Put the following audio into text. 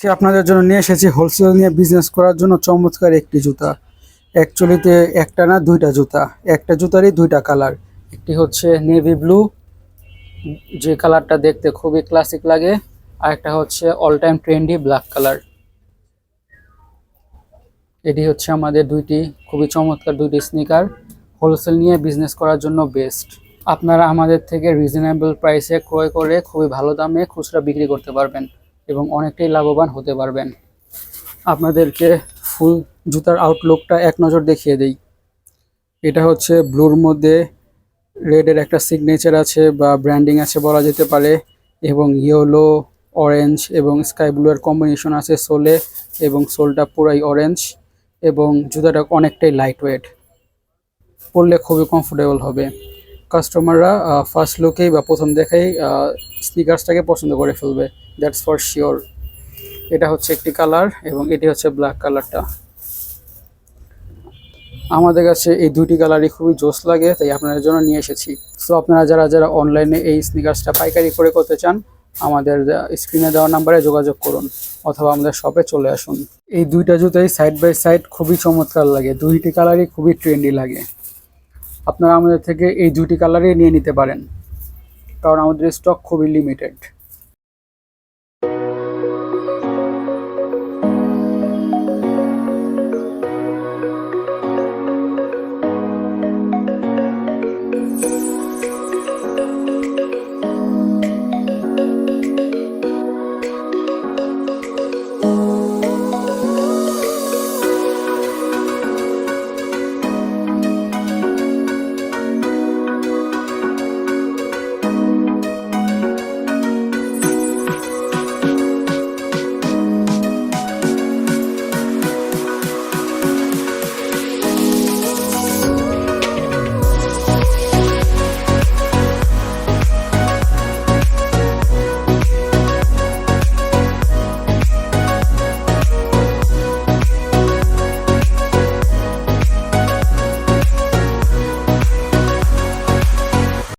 সে আপনাদের জন্য নিয়ে এসেছি। হোলসেল নিয়ে বিজনেস করার জন্য চমৎকার একটি জুতা। অ্যাকচুয়ালিতে একটা না দুইটা জুতা। একটা জুতারই দুইটা কালার একটি হচ্ছে নেভি ব্লু যে কালারটা দেখতে খুবই ক্লাসিক লাগে। আর একটা হচ্ছে all time trendy black colour এটি হচ্ছে আমাদের দুইটি, খুবই চমৎকার দুইটি স্নিকার হোলসেল নিয়ে বিজনেস করার জন্য বেস্ট আপনারা আমাদের থেকে রিজনেবল প্রাইসে ক্রয় করে খুবই ভালো দামে খুচরা বিক্রি করতে পারবেন। এবং অনেকটাই লাভবান হতে পারবেন। আপনাদেরকে ফুল জুতার আউটলুকটা এক নজর দেখিয়ে দেই। এটা হচ্ছে ব্লুর মধ্যে রেডের একটা সিগনেচার আছে বা ব্র্যান্ডিং আছে বলা যেতে পারে এবং ইয়েলো অরেঞ্জ এবং স্কাই ব্লু এর কম্বিনেশন আছে সোলে এবং সোলটা পুরাই অরেঞ্জ এবং জুতাটা অনেকটাই লাইট ওয়েট পরলে খুবই কমফোর্টেবল হবে। কাস্টমাররা ফার্স্ট লুকেই বা প্রথম দেখেই স্নিকার্সটাকে পছন্দ করে ফেলবে। দ্যাটস ফর শিওর এটা হচ্ছে একটি কালার এবং এটি হচ্ছে ব্ল্যাক কালারটা আমাদের কাছে এই দুটি কালারই খুবই জোস লাগে, তাই আপনাদের জন্য নিয়ে এসেছি। সো আপনারা যারা যারা অনলাইনে এই স্নিকার্সটা পাইকারি করে করতে চান, আমাদের স্ক্রিনে দেওয়া নাম্বারে যোগাযোগ করুন অথবা আমাদের শপে চলে আসুন। এই দুইটা জুতাই সাইড বাই সাইড খুবই চমৎকার লাগে। দুইটি কালারই খুবই ট্রেন্ডি লাগে। আপনারা আমাদের থেকে এই দুটি কালারই নিয়ে নিতে পারেন। কারণ আমাদের স্টক খুবই লিমিটেড